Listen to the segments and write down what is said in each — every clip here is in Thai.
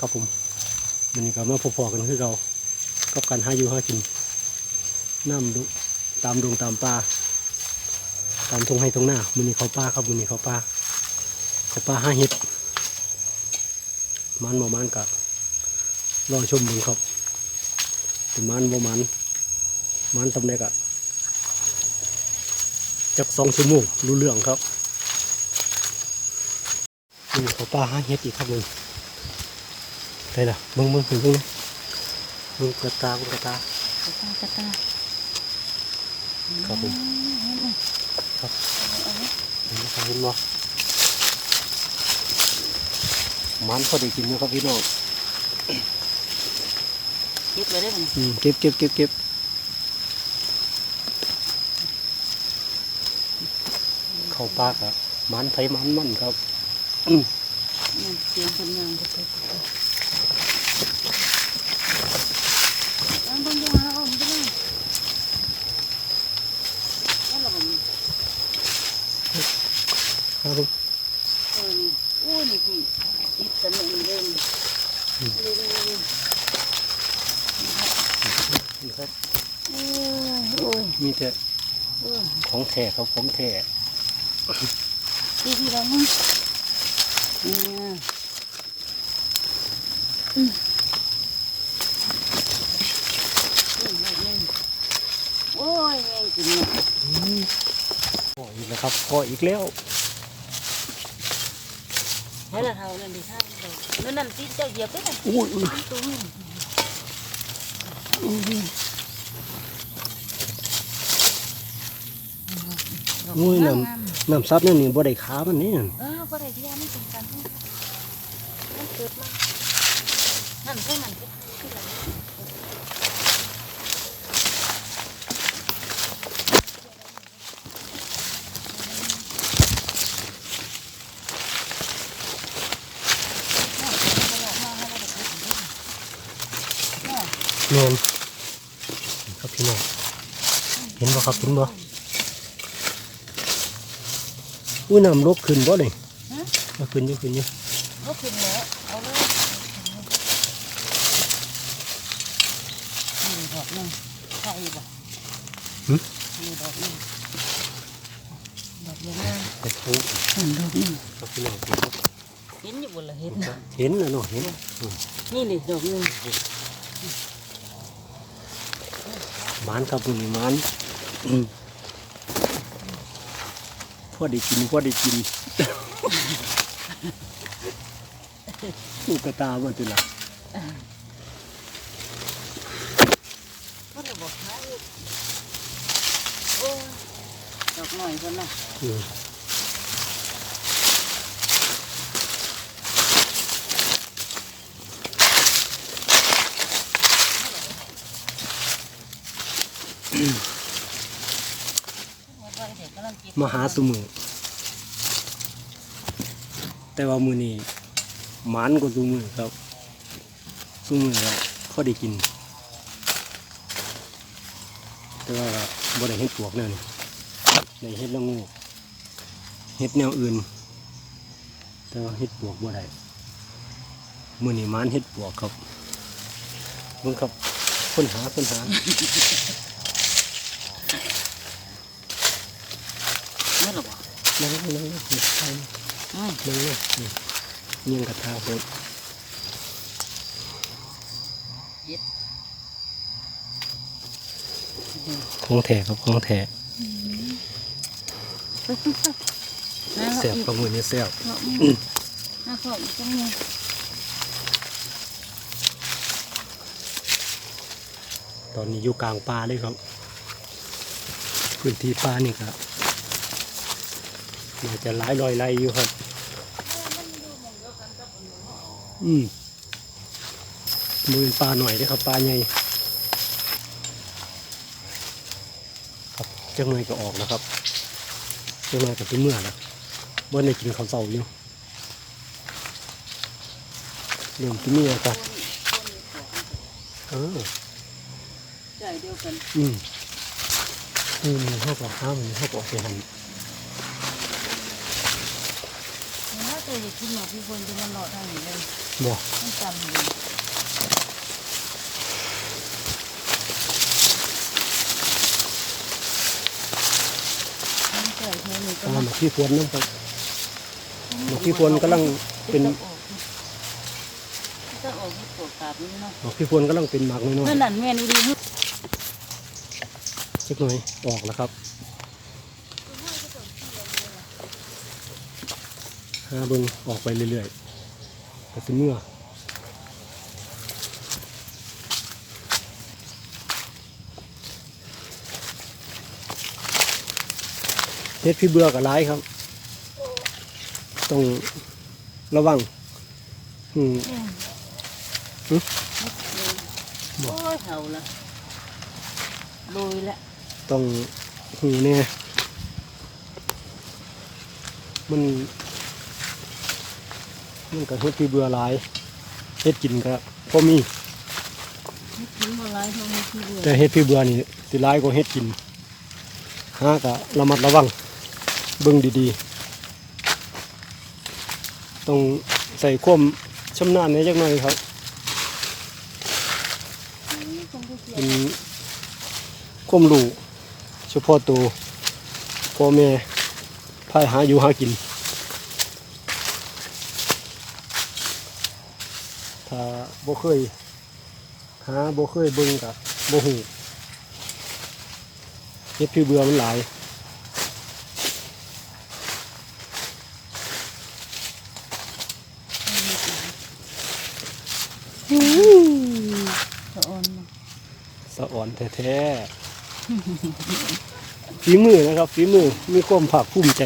ครับผมมันนี่ก็มาพอๆกันคือเรากับการหาอยู่หากินน้ำดุตามดงตามป่าตามทงให้ทงหน้ามันนี่เขาป่าครับมันนี่เขาป่าเขาป่าห้าเห็ดมันบ่มันกะรอชมมึงครับเป็นมันบ่มันมันสำเร็จอะจักสองชั่วโมงรู้เรื่องครับนี่เขาป่าห้าเห็ดอีกครับ มึง đây là mưng mưng mưng mưng mưng cà ta mưng cà ta กระตากระตาครับผมครับนี่นะครับเห็นบ่มันพอได้กินอยู่ครับพี่น้องเก็บไว้ได้ไหมอืมเก็บเก็บเก็บเก็บเข้าปากอะมันไผมันมันครับอืมนี่เสียงคนงานก็เก็บอันบางอย่างเราอมไปเลยนั่นเราแบบนี้ ครับผมเออนี่อู้นี่พี่อิดแต่หนึ่งเล่นเล่นเล่นนี่ครับโอ้ยโอ้ยมีแต่โอ้ยของแท้ครับของแท้พี่พี่เราเนี่ยเนี่ยอืมอืมแบบนี้โอ้ยแม่งกินเนี่ยอืมก็อีกแล้วครับก็อีกแล้ว ให้ละเท่านั้นดิท่านนั่นนั่นตีนเจ้าเหยียบไปเลยอุ้ยอุ้ยตุ้มอุ้ยน้ำน้ำซับเนี่ยนี่บ่ได้ขามันนี่เออบ่ได้ที่ว่ามันเป็นกันนั่นเกิดมานั่นคือมันคือคืออะไรน่ะเอาออกมาให้เราได้เห็นด้วยน่ะ แมนครับพี่น้องเห็น บ่ครับเห็นบ่อุ้ยน้ำลบขึ้นบ่เลยฮะมาขึ้นอยู่ขึ้นอยู่ก็ขึ้นแล้วเอาเลยนี่ดอกหนึงใช่ป่ะนี่ดอกหนึงดอกเดียวนะไปเขาอืมดอกหนึงครับพี่น้องเห็นอยู่บนละเห็นนะเห็นนะเนาะเห็นอืมนี่นี่ดอกหนึงหมานครับนี่หมานอืม พอได้กินพอได้กินลูกกระตาบ่ติล่ะก็จะบอกให้โอ้ยดอกหน่อยคนน่ะอืม มาหาสมือ แต่ว่ามือนี้หมานกว่าสมือครับสมือครับพอได้กิน แต่ว่าบ่ได้เห็ดปวกแนวนี้ได้เห็ดละงูเห็ดแนวอื่น แต่ว่าเห็ดปวกบ่ได้มือนี้หมานเห็ดปวกครับเบิ่งครับค้นหาค้นหา นี่หรอบอกนั่งนั่งนั่งนั่งใช่อืมนั่งนั่งนี่เงียงกระทาโหดเย็ดของแท้ครับของแท้น่าแซ่บกับมือนี้แซ่บเนาะน่าขออีกจังเลยตอนนี้อยู่กลางป่าเลยครับ พื้นที่ป่านี่ครับ น่าจะหลายรอยไร่อยู่ครับ อืมมือปลาหน่อยเด้อครับปลาใหญ่ครับจังหน่อยก็ออกแล้วครับจังหน่อยก็เป็นเมื่อแล้วเมื่อในกินข้าวเสาอยู่เริ่มที่นี่แล้วครับเออใจเดียวกัน อืมนี่มันเข้ากับห้ามมันเข้ากับไปหัน น่าจ เคยกินหมอกพี่คนจะมันหลอดทางนี้เลยบ่มันจำอยู่มันเกิดเธอหนูก็ตามมาหมกพี่พวนนะครับหมกพี่พวนกำลังเป็นต้องออกที่ปวดกราบนี่เนาะหมกพี่พวนกำลังเป็นหมากน้อยนั่นนั่นแม่นี่ดีๆสักหน่อยออกแล้วครับ หาเบิ่งออกไปเรื่อยๆก็สิเมื่อเฮ็ดพี่เบื่อกับร้ายครับ ต้องระวัง อืมหึโอ้ยเห่าละโดยละต้องหูเนี่ยมัน มันก็เฮ็ดที่เบื่อหลายเฮ็ดกินก็พอมีกินมาหลายเท่านี้ที่เดียวแต่เฮ็ดพี่เบื่อนี่สิหลายกว่าเฮ็ดกินหาก็ระมัดระวังเบิ่งดีๆ ต้องใส่ความชำนาญในจักหน่อยครับเป็นความรู้เฉพาะตัวพ่อแม่พายหาอยู่หากิน ถ้า บ่เคยหาบ่เคยเบิ่งกับบ่ฮู้เฮ็ดพี่เบื่อมันหลายสะออนมาสะอ่อนแท้ๆฝีมือนะครับฝีมือมีความภาคภูมิใจ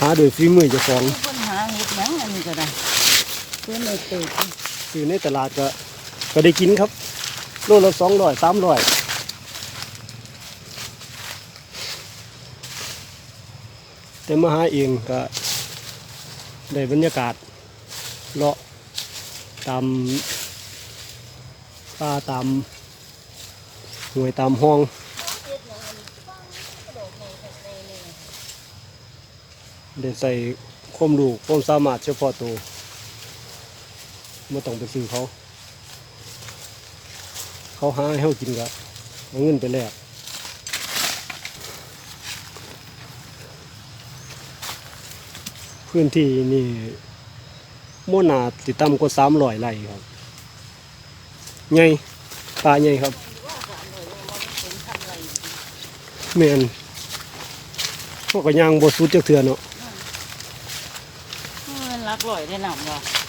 หาโดยฝีมือเจ้าของปัญหาเห็ดหยังอันนี้ก็ได้เพื่อนเลยเติบ อยู่ในตลาดก็ก็ได้กินครับโลละสองร้อยสามร้อยแต่มาหาเองก็ได้บรรยากาศเลาะตามป่าตามห้วยตามห้องได้ใส่ความรู้ความสามารถเฉพาะตัว ไม่ต้องไปซื้อเขา เขาหาให้เขากินก็เอาเงินไปแลกพื้นที่นี่โมนาติดตามกว่าสามร้อยไร่ครับใหญ่ป่าใหญ่ครับแมนพวกก็ย่างบสุดจักเถื่อนเนาะมันรักลอยได้หนำว่ะ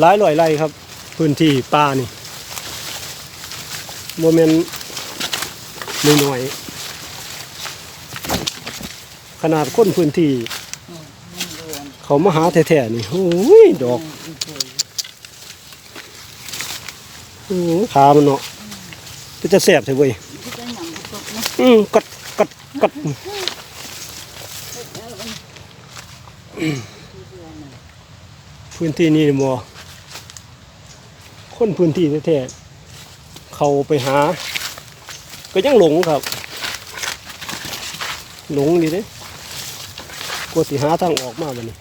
หลายร้อยไร่ครับ พื้นที่ป่านี่โมเมนต์น้อยๆขนาดคนพื้นที่ เขามาหาแท้ๆนี่โอ้ยดอกอืมสวยโอ้ขามันเนาะก็จะแสบใช่เว้ยที่จะหยังก็ตกนะอืมกัดกัดกัด พื้นที่นี่บ่คนพื้นที่แท้ๆเขาไปหา ก็ยังหลงครับ หลงดีเด้กลัวสิหาทางออกมาบัดนี้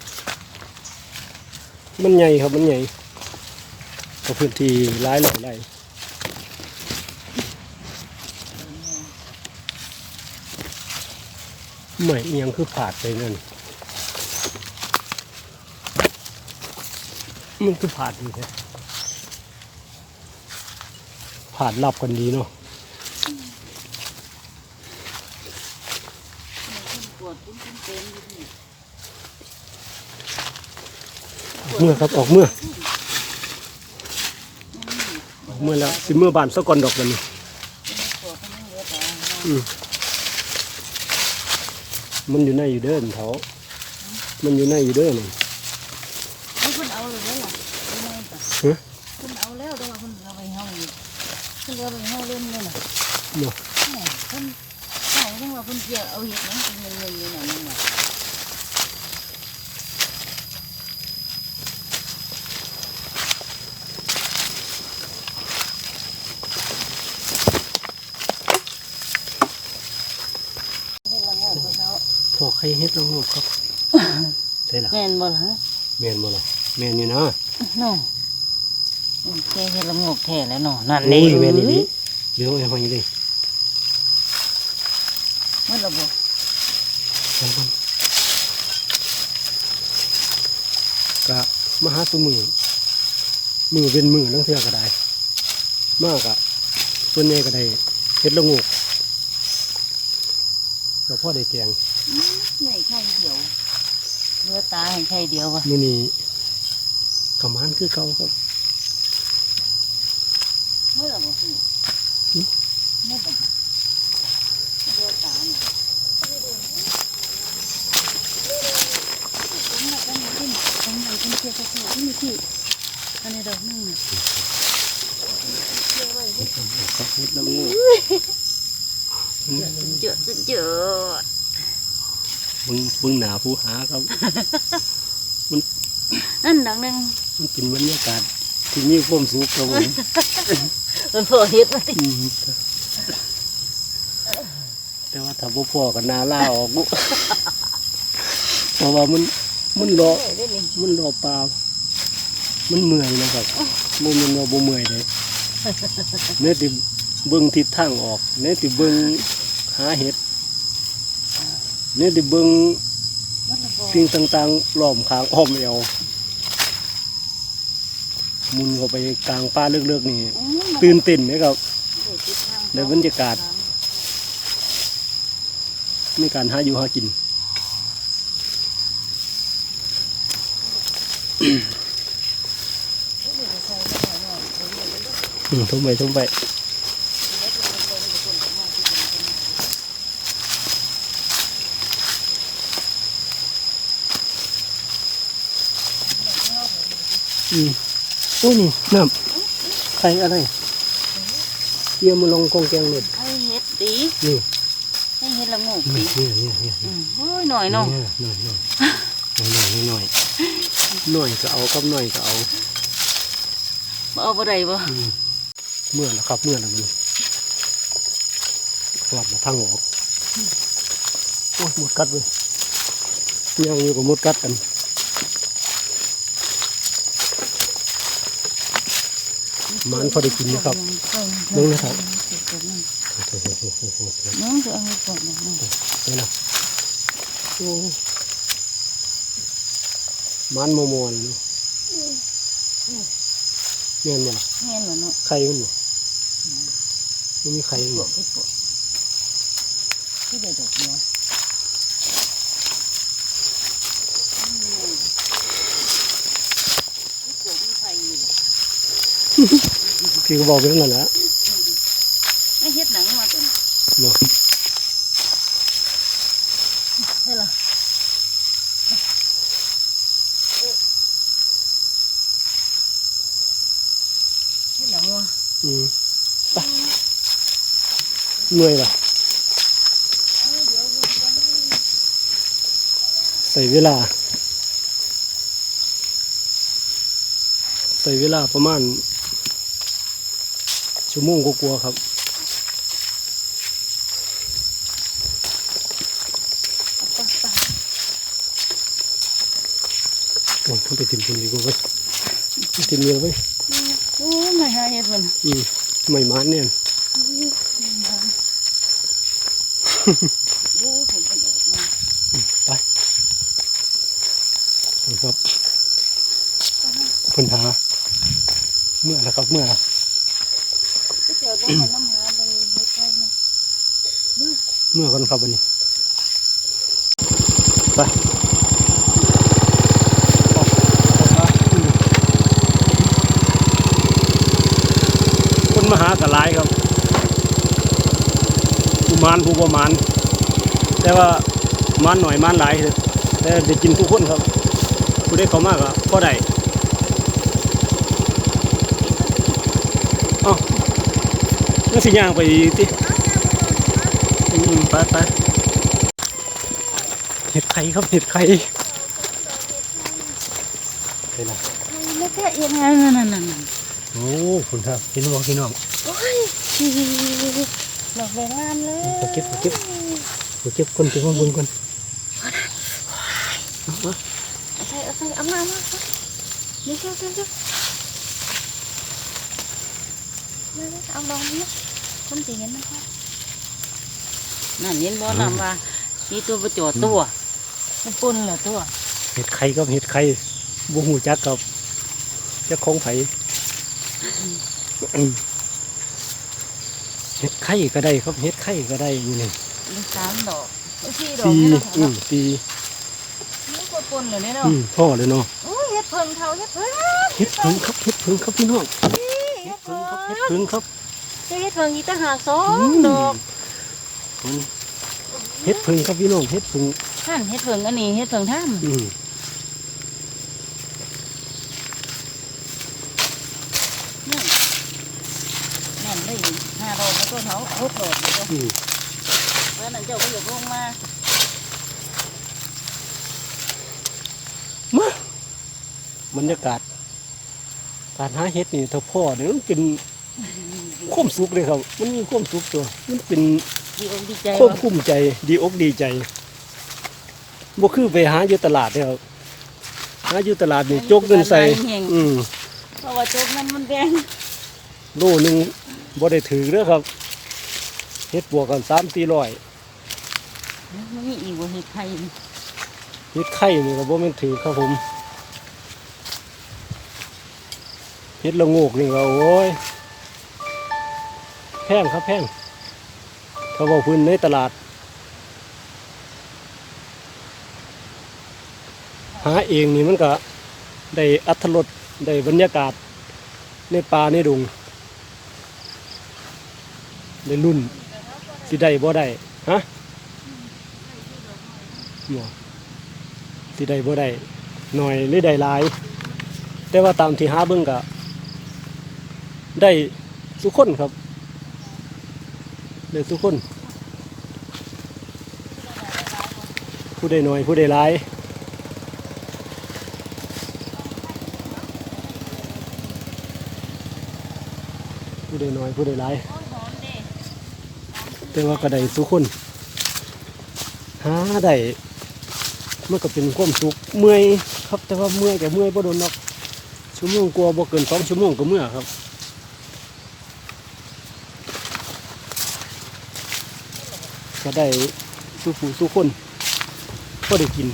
มันใหญ่ครับมันใหญ่ก็พื้นที่หลายหลายไร่ไม่เอียงคือผาดไปนั่น มันคือผาดดีแท้ผาดรับกันดีเนาะเต็มอยู่นี่ออกเมื่อครับออกเมื่อออกเมื่อแล้วสิเมื่อบานสะก่อนดอกมันนี่มันอยู่ในอยู่เด้อนเขามันอยู่ในอยู่เด้อนี่นี่คุณเอาเลยได้หรอไม่แน่จ้ะ ฮะ คุณเอาแล้วแต่ว่าคุณเอาไปเฮาอยู่คุณเอาไปเฮาเล่นเลยน่ะ เนาะ แหม่คุณเอาทั้งว่าคุณเกี่ยวเอาเห็ดนั้นเป็นเงินเงินอยู่ไหนนั่นน่ะ เฮ็ดละโงกกับเขา พอใครเฮ็ดแล้วงบครับ นบ่ล่ะแม่นบ่ล่ะแม่นอยู่นะเนาะแค่เฮ็ดละงกแท้แล้วเนาะนั่นโอ้เด้ยแม่นอีหลีเดี๋ยวไอ้หอยเลยมันละบ่ก็มาหาตัวมือมือเป็นมือลังเทื่อก็ได้ มากอะส่วนใหญ่ก็ได้เฮ็ดละโงกก็พ่อได้แกงใหญ่ไข่เดียว เหลือตาให้ไข่เดียวว่ะมื้อนี้กำมานคือเก่าครับเมื่อละบ่พี่หึเมื่อละบ่เหลือตานี่ผมอยากได้มันขึ้นผมอยากเป็นเสียกระโถที่มีที่อันนี้ดอกนึงน่ะเชื่อไว้เด้อครับเฮ็ดละโงกเจอเจอ เบิ่งเบิ่งหน้าผู้หาครับ นั่นดอกนึงมันเป็นบรรยากาศที่มีความสุขครับผม มันพอเฮ็ดมาติอืมแต่ว่าถ้าบ่พอกันนาล่าออกบุ เพราะว่ามันมันรอได้นี่มันรอปลา มันเมื่อยนะครับบ่แมันว่าบ่เมื่อยเลยเนื้อติเบิ่งทิศทางออกเนื้อติเบิ่งหาเห็ด เนื้อติเบิ่งมันละบ่สิ่งต่างๆล้อมข้างอ้อมเอวหมุนเข้าไปกลางป่าเลือกๆนี่อืมมันตื่นเต้นไหมครับได้ทิศทางในบรรยากาศในการหาอยู่หากินอืมทุ่มไปทุ่มไป อืมโอ้นี่น้ำใครอะไรเกี่ยวมาลงกองแกงเน็ดให้เฮ็ดดีนี่ให้เฮ็ดละโงกนี่ดีนี่นี่นี่อืมโอ้ยหน่อยเนาะหน่อยหน่อยหน่อยหน่อยหน่อยหน่อยก็เอาครับหน่อยก็เอาบ่เอาบ่ได้บ่อืมเมื่อแล้วครับเมื่อแล้วมันกลับมาทางออกโอ้ยหมดกัดเลยยังอยู่กับหมดกัดกัน มันพอได้กินนะครับมึงนะครับน้องจะเอาให้ก่อนนะไปนะโอ้มันโมโมนเนาะเงี้ยเนี่ยแม่นบ่เนาะไข่มันบ่มันมีไข่มันปวบ่กที่ปวกที่ได้ดอกบัวเกิดมีไฟอยู่ พี่ก็บอกไปนั่นแหละไม่เฮ็ดหนังมาตัวนี้เนาะใช่ล่ะเฮ็ดหนังว่ะอืมไปเหนื่อยละใส่เวลาใส่เวลาประมาณ ชั่วโมงกว่าๆครับเอาไปไปโอ้ยต้องไปติมคนดีกว่าเว้ยไปติมเยอะเว้ยโอ้ยไม่หาเฮ็ดเพิ่นอืมไม่มานเนี่ยโอ้ยผมเป็นออกมานะครับปัญหาเมื่อนะครับเมื่อก็ เมื่อกันครับวันนี้ไปคนมาหากระไรครับผู้มานผู้ประมาณแต่ว่ามานหน่อยมานหลายแต่ได้กินทุกคนครับผู้ได้เขามากอะก็ได้เอ้า แล้วสิย่างไปอีกติอืมไปไปเห็ดไข่ครับเห็ดไข่เห็นไหมแล้วก็เอียงไงนั่นนั่นนั่นโอ้คุณครับเห็นบ่พี่น้องโอ้ยดอกแดงงามเลยไปเก็บไปเก็บไปเก็บคนถึงข้างบนก่อนใช่เอามามาเดี๋ยวเดี๋ยวเดี๋ยวเดี๋ยวเดี๋ยวเอาลองนี้ คนสิเห็นมันพอนั่นเห็นบ่นำว่ามีตัวประโจดตัวมันปุ่นเหรอตัวเห็ดไข่กับเห็ดไข่บ่หูจักกับเจ้าของไผอืมเห็ดไข่ก็ได้ครับเห็ดไข่ก็ได้อยู่นี่มีสามดอกมีสี่ดอกตีนี่เนาะอืมตีนี่คนปุ่นเหรอเนี่ยเนาะอืมพ่อเลยเนาะโอ้ยเฮ็ดเพิ่งเท่าเฮ็ดเพิ่งเห็ดพึ่งครับเห็ดพึ่งครับพี่น้องเฮ็เห็ดดเพิ่พึ่งงครับเห็ดพึ่งครับ เฮ็ดเพิ่งอีกต่างหากสออืงมดอกมันเห็ดพึ่งครับพี่น้องเห็ดพึ่งท่านเฮ็ดเพิ่งอันนี้เฮ็ดเพิ่งท่านอืมนั่นนั่นได้ห้าดอกแล้วก็เขาหกดอกแล้วก็อืมเพราะฉะนั้นเจ้าก็อย่าลงมามาบรรยากาศการหาเห็ดนี่ถ้าพ่อเนี่ยมันเป็น ความสุขเลยครับ มันมีความสุขตัว มันเป็นดีอกดีใจควบว่าคุมใจ ดีอกดีใจบ่คือไปหาอยู่ตลาดเด้อครับหาอยู่ตลาดนี่จกเงินใส่ อืมเพราะว่าจกนั้นมันแดงโลหนึงบ่ได้ถือเด้อครับเฮ็ดบวกกัน3 400มันมีอีกว่าเห็ดไข่เฮ็ดไข่นี่ก็บ่แม่นถือครับผมเฮ็ดละโงกนี่ก็โอ้ยแพ งครับแพงเขาบอกพื้นในตลาด หาเองนี่มันก็ได้อัธรสได้บรรยากาศในป่าในดงได้รุ่นสิได้บ่ได้ฮะบ่สิได้บ่ได้หน่อยหรือได้หลาย แต่ว่าตามที่หาเบิ่งก็ได้สุคนครับ ได้สุกคน ผู้ใดหน่อยผู้ใดหลายผู้ใดน้อยผู้ใดหลายหอมเด้แต่ว่าก็ได้ทุกคน หาได้มันก็เป็นความสุขเมื่อยครับแต่ว่าเมื่อยแต่เมื่อยบ่โดนหรอกชั่วโมงกว่าบ่เกินสองชั่วโมงก็เมื่อครับ ก็ได้สู้ผู้สู้คนก็ได้กิน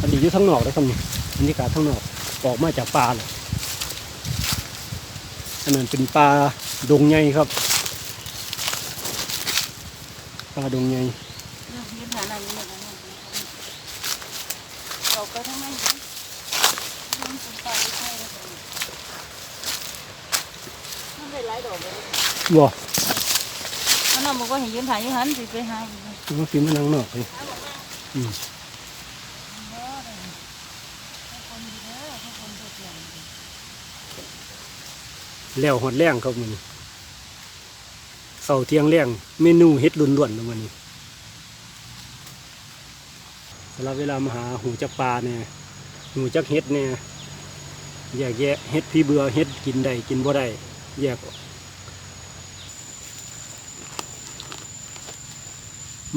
อันนี้อยู่ทั้งนอกนะครับนี่บรรยากาศทั้งนอกออกมาจากป่าเลยอันนั้นเป็นปลาดงใหญ่ครับปลาดงใหญ่เห็ดหาอะไรนี่เนี่ยเอาไปทำไมเนี่ยมันเป็นปลาไม่ใช่แล้วกันมันได้หลายดอกเลยบ่ มันน่ะบอกว่าให้ ยืนถ่ายยืนหันสิไปหาอีกเลยมันฟิมันนังนอกเลยอืมแล้วหอดแรงครับมันเสาเทียงแรงเมนูเฮ็ดล้วนๆแล้วมันนี้สำหรับเวลามาหาหูจักปลาเนี่ยหูจักเฮ็ดเนี่ยแยกแยะเฮ็ดพี่เบื่อเฮ็ดกินได้กินบ่ได้แยกออก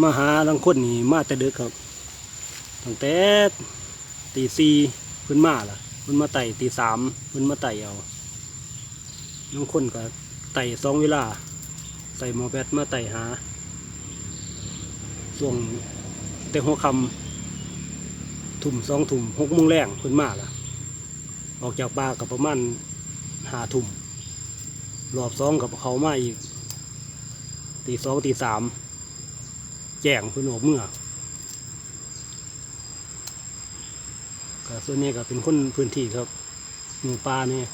มาหาลังคนนี่มาแต่ดึกครับตั้งแต่ตีสี่เพิ่นมาล่ะเพิ่นมาไต่ตีสามเพิ่นมาไต่เอาลังคนก็ไต่สองเวลา ใส่หมอแบตมาไต่หาช่วงแต่หัวคำทุ่มสองทุ่มหกโมงแรงเพิ่นมาล่ะ ออกจากป่ากับประมาณหาทุ่มรอบสองกับเขามาอีกตีสองตีสาม แจ้งเพิ่นออกเมื่อก็ส่วนนี้ก็เป็นคนพื้นที่ครับหมู่ป่าเนี่ย